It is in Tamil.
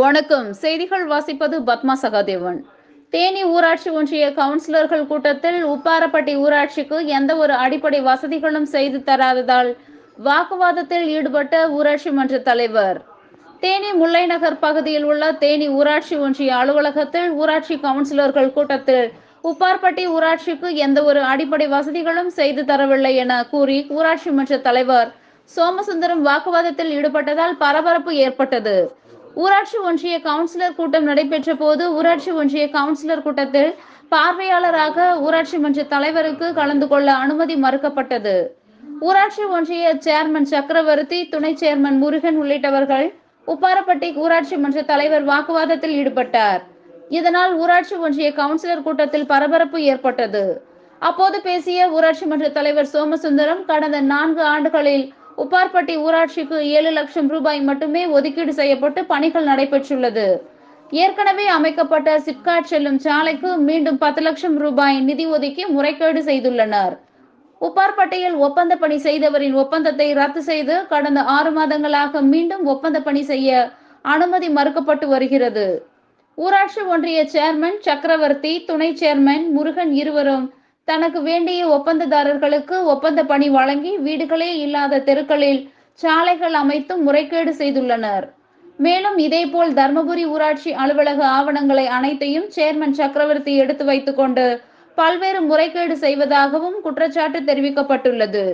வணக்கம். செய்திகள் வாசிப்பது பத்மா சகாதேவன். தேனி ஊராட்சி ஒன்றிய கவுன்சிலர்கள் கூட்டத்தில் உப்பாரப்பட்டி ஊராட்சிக்கு எந்த ஒரு அடிப்படை வசதிகளும் செய்து தராததால் வாக்குவாதத்தில் ஈடுபட்ட ஊராட்சி மன்ற தலைவர். தேனி முல்லை நகர் பகுதியில் உள்ள தேனி ஊராட்சி ஒன்றிய அலுவலகத்தில் ஊராட்சி கவுன்சிலர்கள் கூட்டத்தில் உப்பார்பட்டி ஊராட்சிக்கு எந்த ஒரு அடிப்படை வசதிகளும் செய்து தரவில்லை என கூறி ஊராட்சி மன்ற தலைவர் சோமசுந்தரம் வாக்குவாதத்தில் ஈடுபட்டதால் பரபரப்பு ஏற்பட்டது. ஊராட்சி ஒன்றிய கவுன்சிலர் கூட்டம் நடைபெற்ற போது ஊராட்சி ஒன்றிய கவுன்சிலர் கூட்டத்தில் பார்வையாளராக ஊராட்சி மன்ற தலைவருக்கு கலந்து கொள்ள அனுமதி மறுக்கப்பட்டது. ஊராட்சி ஒன்றிய சேர்மன் சக்கரவர்த்தி துணை சேர்மன் முருகன் உள்ளிட்டவர்கள் உப்பாரப்பட்டி ஊராட்சி மன்ற தலைவர் வாக்குவாதத்தில் ஈடுபட்டார். இதனால் ஊராட்சி ஒன்றிய கவுன்சிலர் கூட்டத்தில் பரபரப்பு ஏற்பட்டது. அப்போது பேசிய ஊராட்சி மன்ற தலைவர் சோமசுந்தரம் கடந்த நான்கு ஆண்டுகளில் உப்பார்பட்டி ஊராட்சிக்கு ஏழு லட்சம் ரூபாய் மட்டுமே ஒதுக்கீடு செய்யப்பட்டு பணிகள் நடைபெற்றுள்ளது. ஏற்கனவே அமைக்கப்பட்ட சிப்காட் செல்லும் சாலைக்கு மீண்டும் பத்து லட்சம் ரூபாய் நிதி ஒதுக்கி முறைகேடு செய்துள்ளனர். உப்பார்பட்டியில் ஒப்பந்த பணி செய்தவரின் ஒப்பந்தத்தை ரத்து செய்து கடந்த ஆறு மாதங்களாக மீண்டும் ஒப்பந்த பணி செய்ய அனுமதி மறுக்கப்பட்டு வருகிறது. ஊராட்சி ஒன்றிய சேர்மன் சக்கரவர்த்தி துணை சேர்மன் முருகன் இருவரும் தனக்கு வேண்டிய ஒப்பந்ததாரர்களுக்கு ஒப்பந்த பணி வழங்கி வீடுகளே இல்லாத தெருக்களில் சாலைகள் அமைத்தும் முறைகேடு செய்துள்ளனர். மேலும் இதேபோல் தர்மபுரி ஊராட்சி அலுவலக ஆவணங்களை அனைத்தையும் சேர்மன் சக்கரவர்த்தி எடுத்து வைத்துக்கொண்டு பல்வேறு முறைகேடு செய்வதாகவும் குற்றச்சாட்டு தெரிவிக்கப்பட்டுள்ளது.